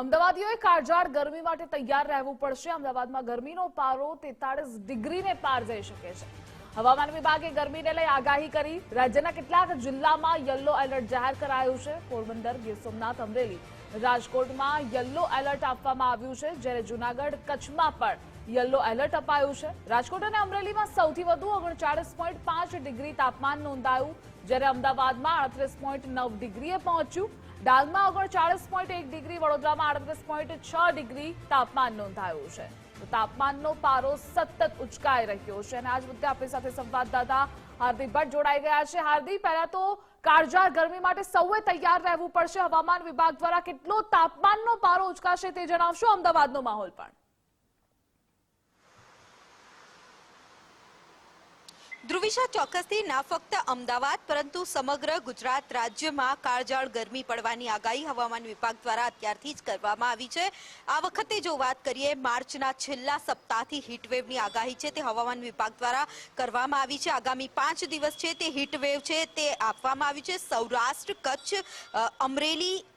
અમદાવાદીઓએ કાળઝાળ ગરમી માટે તૈયાર રહેવું પડશે. અમદાવાદમાં ગરમીનો પારો તેતાળીસ ડિગ્રીને પાર જઈ શકે છે. હવામાન વિભાગે ગરમીને લઈ આગાહી કરી. રાજ્યના કેટલાક જિલ્લામાં યલો એલર્ટ જાહેર કરાયું છે. પોરબંદર, ગીર સોમનાથ, અમરેલી, રાજકોટમાં યલો એલર્ટ આપવામાં આવ્યું છે. જ્યારે જુનાગઢ, કચ્છમાં પણ યલો એલર્ટ અપાયું છે. રાજકોટ અને અમરેલીમાં સૌથી વધુ ઓગણચાળીસ પોઈન્ટ પાંચ ડિગ્રી તાપમાન નોંધાયું. જ્યારે અમદાવાદમાં અડત્રીસ પોઈન્ટ નવ ડિગ્રીએ પહોંચ્યું. ડાંગમાં ઓગણચાળીસ પોઈન્ટ એક ડિગ્રી, વડોદરામાં અડત્રીસ પોઈન્ટ છ ડિગ્રી તાપમાન નોંધાયું છે. તો તાપમાનનો પારો સતત ઉચકાઈ રહ્યો છે અને આજ મુદ્દે આપણી સાથે સંવાદદાતા હાર્દિક ભટ્ટ જોડાઈ ગયા છે. હાર્દિક, પહેલા તો કાળજાળ ગરમી માટે સૌએ તૈયાર રહેવું પડશે. હવામાન વિભાગ દ્વારા કેટલો તાપમાનનો પારો ઉચકાશે તે જણાવશો? અમદાવાદનો માહોલ પણ. ધ્રુવિશા ચોક્કસથી ના ફક્ત અમદાવાદ, પરંતુ સમગ્ર ગુજરાત રાજ્યમાં કાળજાળ ગરમી પડવાની આગાહી હવામાન વિભાગ દ્વારા અત્યારથી જ કરવામાં આવી છે. આ વખતે જો વાત કરીએ, માર્ચના છેલ્લા સપ્તાહથી હીટવેવની આગાહી છે તે હવામાન વિભાગ દ્વારા કરવામાં આવી છે. આગામી પાંચ દિવસ છે તે હીટવેવ છે તે આપવામાં આવી છે. સૌરાષ્ટ્ર, કચ્છ અમરેલી અમ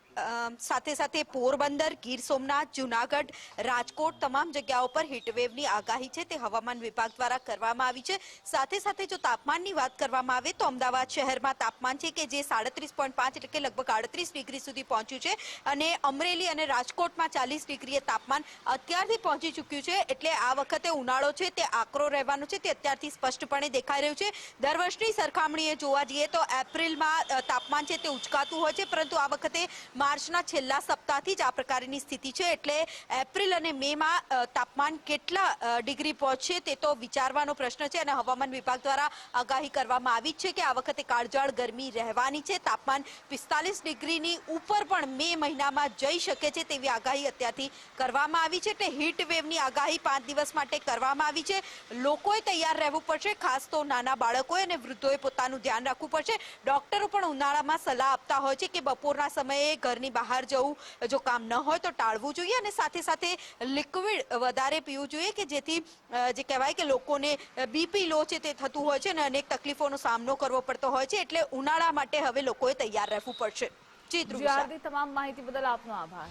સાથે સાથે પોરબંદર, ગીર સોમનાથ, જુનાગઢ, રાજકોટ તમામ જગ્યાઓ પર હીટવેવની આગાહી છે. તે હવામાન વિભાગ દ્વારા કરવામાં આવી છે. સાથે સાથે જો તાપમાનની વાત કરવામાં આવે તો અમદાવાદ શહેરમાં તાપમાન છે કે જે સાડત્રીસ પોઈન્ટ પાંચ એટલે કે લગભગ આડત્રીસ ડિગ્રી સુધી પહોંચ્યું છે અને અમરેલી અને રાજકોટમાં ચાલીસ ડિગ્રીએ તાપમાન અત્યારથી પહોંચી ચૂક્યું છે. એટલે આ વખતે ઉનાળો છે, તે આકરો રહેવાનો છે, તે અત્યારથી સ્પષ્ટપણે દેખાઈ રહ્યું છે. દર વર્ષની સરખામણીએ જોવા જઈએ તો એપ્રિલમાં તાપમાન છે તે ઉચકાતું હોય છે, પરંતુ આ વખતે માર્ચના છેલ્લા સપ્તાહથી જ આ પ્રકારની સ્થિતિ છે. એટલે એપ્રિલ અને મેમાં તાપમાન કેટલા ડિગ્રી પહોંચશે તે તો વિચારવાનો પ્રશ્ન છે અને હવામાન વિભાગ દ્વારા આગાહી કરવામાં આવી છે કે આ વખતે કાળજાળ ગરમી રહેવાની છે. તાપમાન પિસ્તાલીસ ડિગ્રીની ઉપર પણ મે મહિનામાં જઈ શકે છે તેવી આગાહી અત્યારથી કરવામાં આવી છે. એટલે હીટ વેવની આગાહી પાંચ દિવસ માટે કરવામાં આવી છે. લોકોએ તૈયાર રહેવું પડશે, ખાસ તો નાના બાળકોએ અને વૃદ્ધોએ પોતાનું ધ્યાન રાખવું પડશે. ડોક્ટરો પણ ઉનાળામાં સલાહ આપતા હોય છે કે બપોરના સમયે ઘરની બહાર જવું, જો કામ ન હોય તો ટાળવું જોઈએ અને સાથે સાથે લિક્વિડ વધારે પીવું જોઈએ કે જેથી જે કહેવાય કે લોકોને બીપી લો છે તે થતું હોય છે અને અનેક તકલીફોનો સામનો કરવો પડતો હોય છે, એટલે ઉનાળા માટે હવે લોકોએ તૈયાર રહેવું પડશે. તમામ માહિતી બદલ આપનો આભાર.